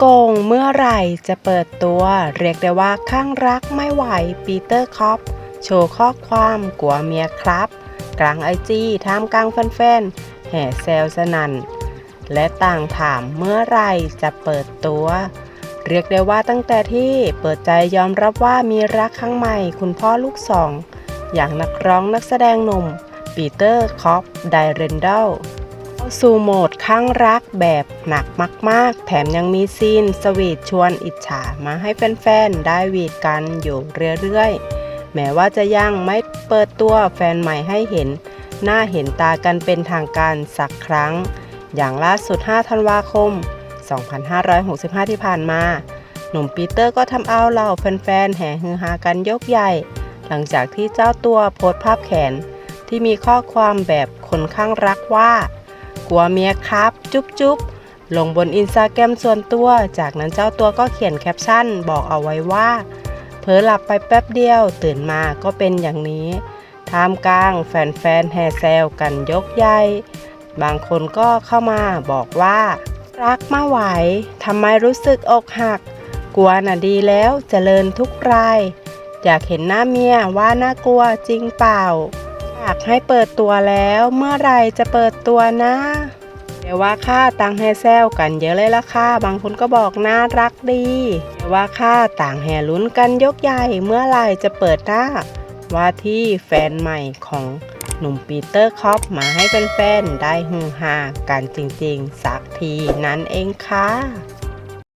โกงเมื่อไหร่จะเปิดตัว เรียกได้ว่าข้างรักไม่ไหวปีเตอร์คอปโชว์ข้อความกลัวเมียครับ กลางไอจีท่ามกลางแฟนๆแห่แซวสนัน่น และต่างถามเมื่อไหร่จะเปิดตัว เรียกได้ว่าตั้งแต่ที่เปิดใจยอมรับว่ามีรักครั้งใหม่ คุณพ่อลูกสอง อย่างนักร้องนักแสดงหนุ่มปีเตอร์คอปไดเรนเดล สู่โหมดข้างรักแบบหนักมาก ๆ แถมยังมีซีนสวีทชวนอิจฉามาให้แฟน ๆ ได้วีดกันอยู่เรื่อย ๆ แม้ว่าจะยังไม่เปิดตัวแฟนใหม่ให้เห็น หน้าเห็นตากันเป็นทางการสักครั้ง อย่างล่าสุด 5 ธันวาคม 2565 ที่ผ่านมา หนุ่มปีเตอร์ก็ทำเอาเหล่าแฟน ๆ แห่ฮือฮากันยกใหญ่ หลังจากที่เจ้าตัวโพสต์ภาพแขนที่มีข้อความแบบคนข้างรักว่า กลัวเมียครับ จุ๊บจุ๊บลงบนอินสตาแกรมส่วนตัว จากนั้นเจ้าตัวก็เขียนแคปชั่น บอกเอาไว้ว่า เผลอหลับไปแป๊บเดียว ตื่นมาก็เป็นอย่างนี้ท่ามกลางแฟนๆแห่แซวกันยกใหญ่บางคนก็เข้ามาบอกว่า รักมาไหวทำไมรู้สึกอกหัก กลัวน่ะดีแล้วเจริญทุกราย อยากเห็นหน้าเมียว่าน่ากลัวจริงเปล่า อยากให้เปิดตัวแล้วเมื่อไรจะเปิดตัวนะแต่ว่าค่าต่างแฮแซวกันเยอะเลยละค่ะ บางคนก็บอกน่ารักดีแต่ว่าค่าต่างแห่ลุ้นกันยกใหญ่เมื่อไรจะเปิดหน้า ว่าที่แฟนใหม่ของหนุ่มปีเตอร์คอปมาให้แฟนๆได้ฮือฮากันจริงๆ สักทีนั่นเองค่ะ